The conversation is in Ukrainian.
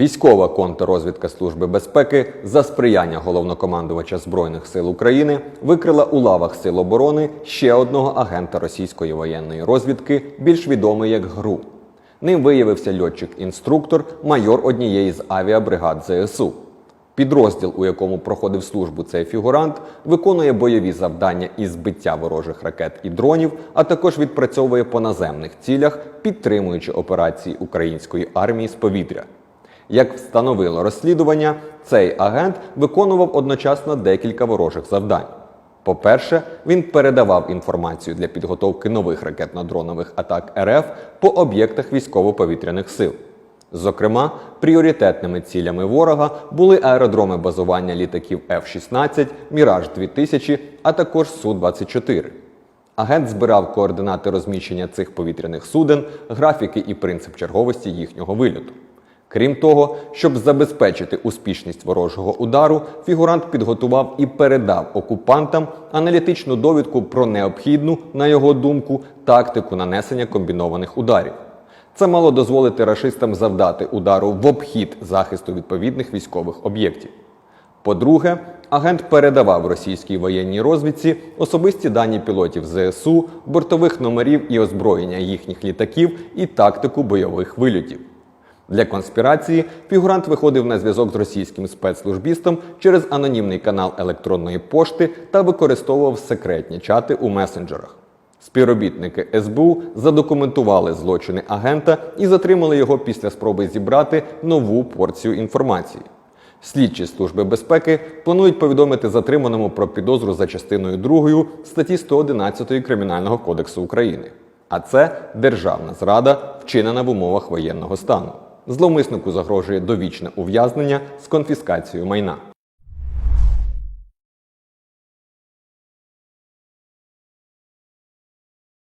Військова контррозвідка Служби безпеки за сприяння головнокомандувача Збройних сил України викрила у лавах Сил оборони ще одного агента російської воєнної розвідки, більш відомий як ГРУ. Ним виявився льотчик-інструктор, майор однієї з авіабригад ЗСУ. Підрозділ, у якому проходив службу цей фігурант, виконує бойові завдання із збиття ворожих ракет і дронів, а також відпрацьовує по наземних цілях, підтримуючи операції української армії з повітря. Як встановило розслідування, цей агент виконував одночасно декілька ворожих завдань. По-перше, він передавав інформацію для підготовки нових ракетно-дронових атак РФ по об'єктах військово-повітряних сил. Зокрема, пріоритетними цілями ворога були аеродроми базування літаків F-16, Міраж 2000, а також Су-24. Агент збирав координати розміщення цих повітряних суден, графіки і принцип черговості їхнього вильоту. Крім того, щоб забезпечити успішність ворожого удару, фігурант підготував і передав окупантам аналітичну довідку про необхідну, на його думку, тактику нанесення комбінованих ударів. Це мало дозволити рашистам завдати удару в обхід захисту відповідних військових об'єктів. По-друге, агент передавав російській воєнній розвідці особисті дані пілотів ЗСУ, бортових номерів і озброєння їхніх літаків і тактику бойових вильотів. Для конспірації фігурант виходив на зв'язок з російським спецслужбістом через анонімний канал електронної пошти та використовував секретні чати у месенджерах. Співробітники СБУ задокументували злочини агента і затримали його після спроби зібрати нову порцію інформації. Слідчі служби безпеки планують повідомити затриманому про підозру за частиною 2 статті 111 Кримінального кодексу України. А це державна зрада, вчинена в умовах воєнного стану. Зловмиснику загрожує довічне ув'язнення з конфіскацією майна.